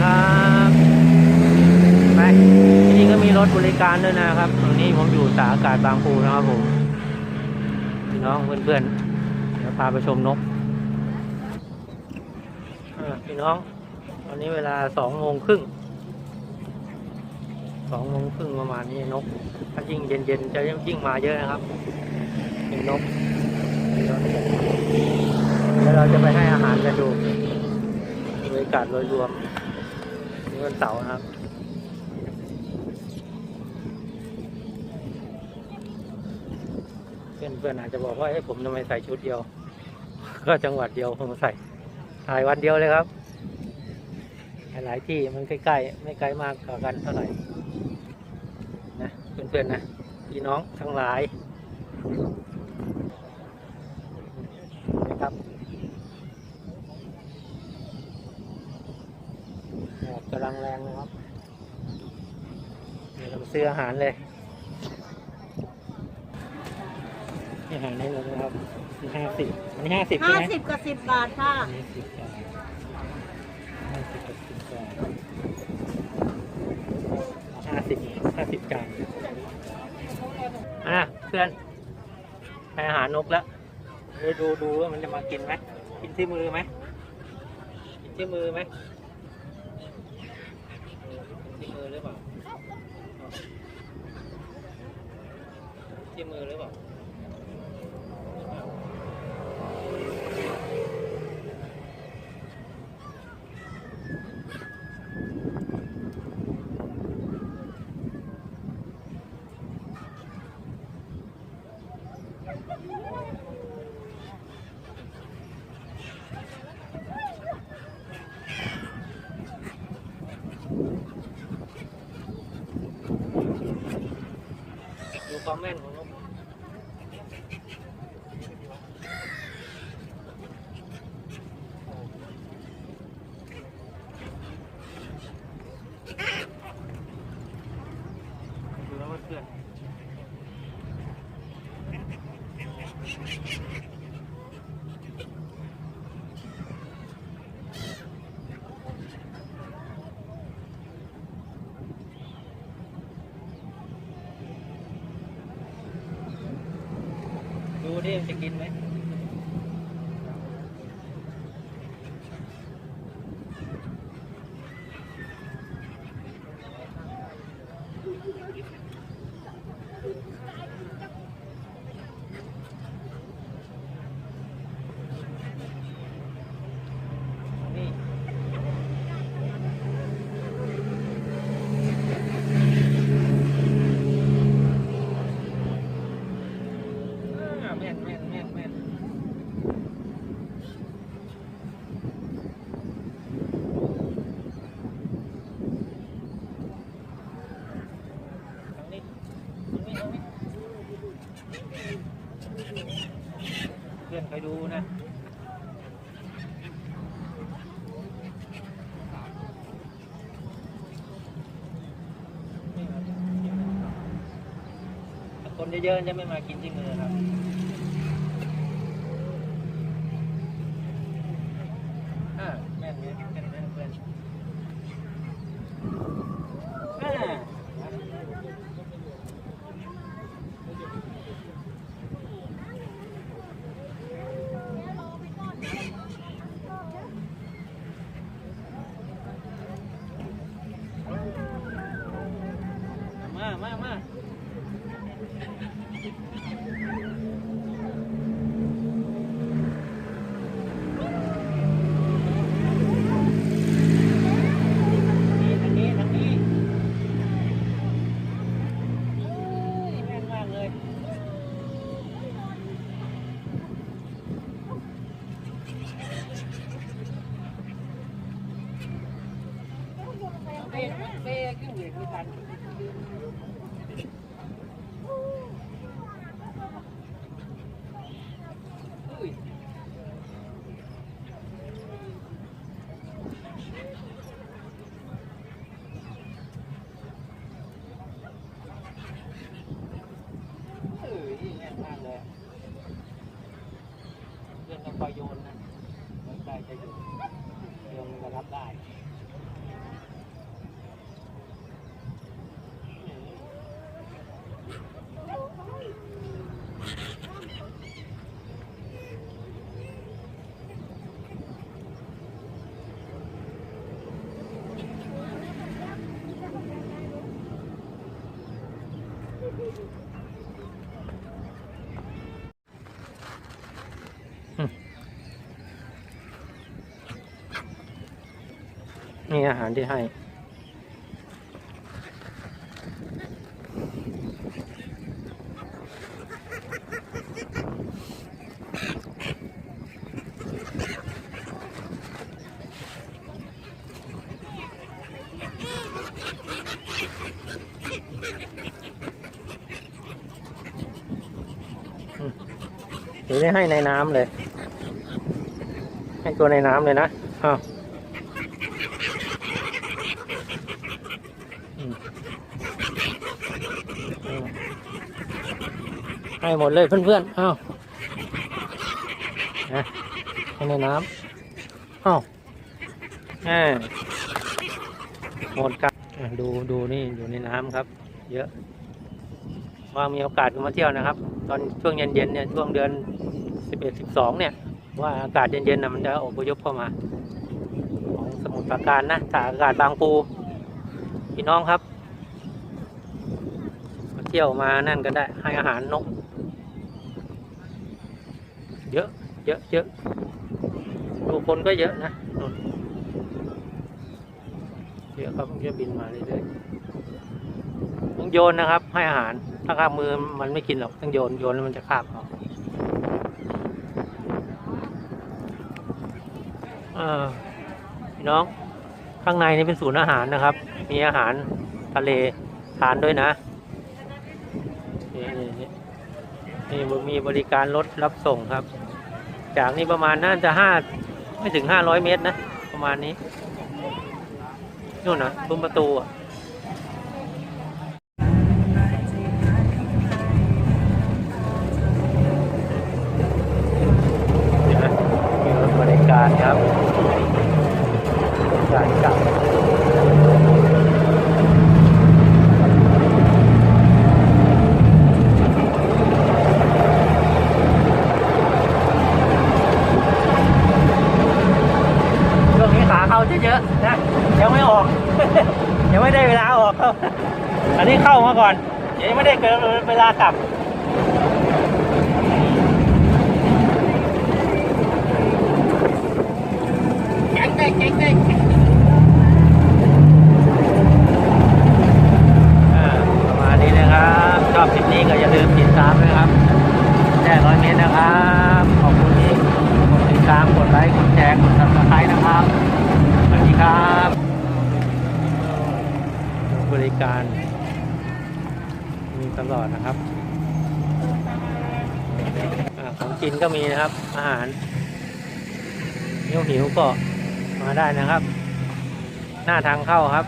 ครับไปที่นี่ก็มีรถบริการด้วยนะครับตรงนี้ผมอยู่สาอากาศบางปูนะครับผมพี่น้องเพื่อนๆเดี๋ยวพาไปชมนกพี่น้องตอนนี้เวลาสองโมงครึ่งสองโมงครึ่งประมาณนี้นก ถ้ายิ่งเย็นๆจะยิ่งมาเยอะนะครับเป็นนกเดี๋ยวเราจะไปให้อาหารกันดูบรรยากาศโดยรวม วันเสาร์นะครับ เพื่อนๆอาจจะบอกว่าให้ผมทำไมใส่ชุดเดียว ก็จังหวัดเดียวผมใส่ถ่ายวันเดียวเลยครับ หลายที่มันใกล้ๆไม่ไกลมากกว่ากันเท่าไหร่นะเพื่อนๆนะพี่น้องทั้งหลายนะครับแดดกำลังแรงนะครับเดี๋ยวเราซื้ ออาหารเลยอาหารได้เลยนะครับห้าสิบอันนี้ห้าสิบใช่ห้าไหมสิบกับสิบบาทค่ะ อันนี้สิบบาทห้าสิบกับสิบบาทห้าสิบห้าสิบจานอะเพื่อนให้อาหารนกแล้วเดี๋ยวดูดูว่ามันจะมากินไหมกินที่มือไหมกินที่มือไหมกินที่มือหรือเปล่า ที่มือหรือเปล่าดูความแม่นของนกดูแล้วเพื่อน ดูดิมันจะกินไหมนี่อ่าแม่นแม่นแม่นแม่น ทางนี้ทางนี้ทางนี้เพื่อนไปดูนะ ถ้า คนเยอะๆจะไม่มากินที่มือครับ อ่าแม่นแม่นแม่นแม่นเพื่อนอ่า มา มา มา นี่ทางนี้ทางนี้แม่นมากเลย เป้เป้ขึ้ นเหยียดไม่ทัน อุ้ยเอ้ยแน่นมากเลยเรื่องต้องคอยโยนนะมันได้จะอยู่โยนมันก็รับได้ นี่อาหารที่ให้ หรือได้ให้ในน้ำเลย ให้ตัวในน้ำเลยนะอ้าวอืมอืม ให้หมดเลยเพื่อนๆ อ้าวนะให้ในน้ำอ้าวแหมหมดกันดูดูนี่อยู่ในน้ำครับ เยอะว่ามีโอกาสมาเที่ยวนะครับ ตอนช่วงเย็นๆเนี่ยช่วงเดือนสิบเอ็ดสิบสองเนี่ย ว่าอากาศเย็นๆนะมันจะอพยพเข้ามา ของสมุทรปราการนะถ้าอากาศบางปูพี่น้องครับ มาเที่ยวมานั่นกันได้ให้อาหารนก เยอะ เยอะเยอะดูคนก็เยอะนะนนเยอะครับมันจะบินมาเรื่อยๆต้องโยนนะครับ ให้อาหาร ถ้าข้ามือมันไม่กินหรอกต้องโยนโยนแล้วมันจะคาบเอาพี่น้องข้างในนี่เป็นศูนย์อาหารนะครับ มีอาหารทะเลทานด้วยนะนี่นี่นี่นี่มีบริการรถรับส่งครับ จากนี้ประมาณน่าจะห้าไม่ถึงห้าร้อยเมตรนะ ประมาณนี้นู่นนะซุ้มประตูอะ ยังไม่ได้เวลาออกเข้าอันนี้เข้ามาก่อนยังไม่ได้เกิดเวลากลับแข็งได้แข็งได้ อ่าประมาณนี้นะครับ ชอบคลิปนี้ก็อย่าลืมติดตามนะครับแจ้ร้อยเมตรนะครับ ขอบคุณที่กดติดตามกดไลค์กดแชร์กดซับสไครต์นะครับ สวัสดีครับ บริการ มีตลอดนะครับอของกินก็มีนะครับ อาหารหิวหิวก็มาได้นะครับ หน้าทางเข้าครับ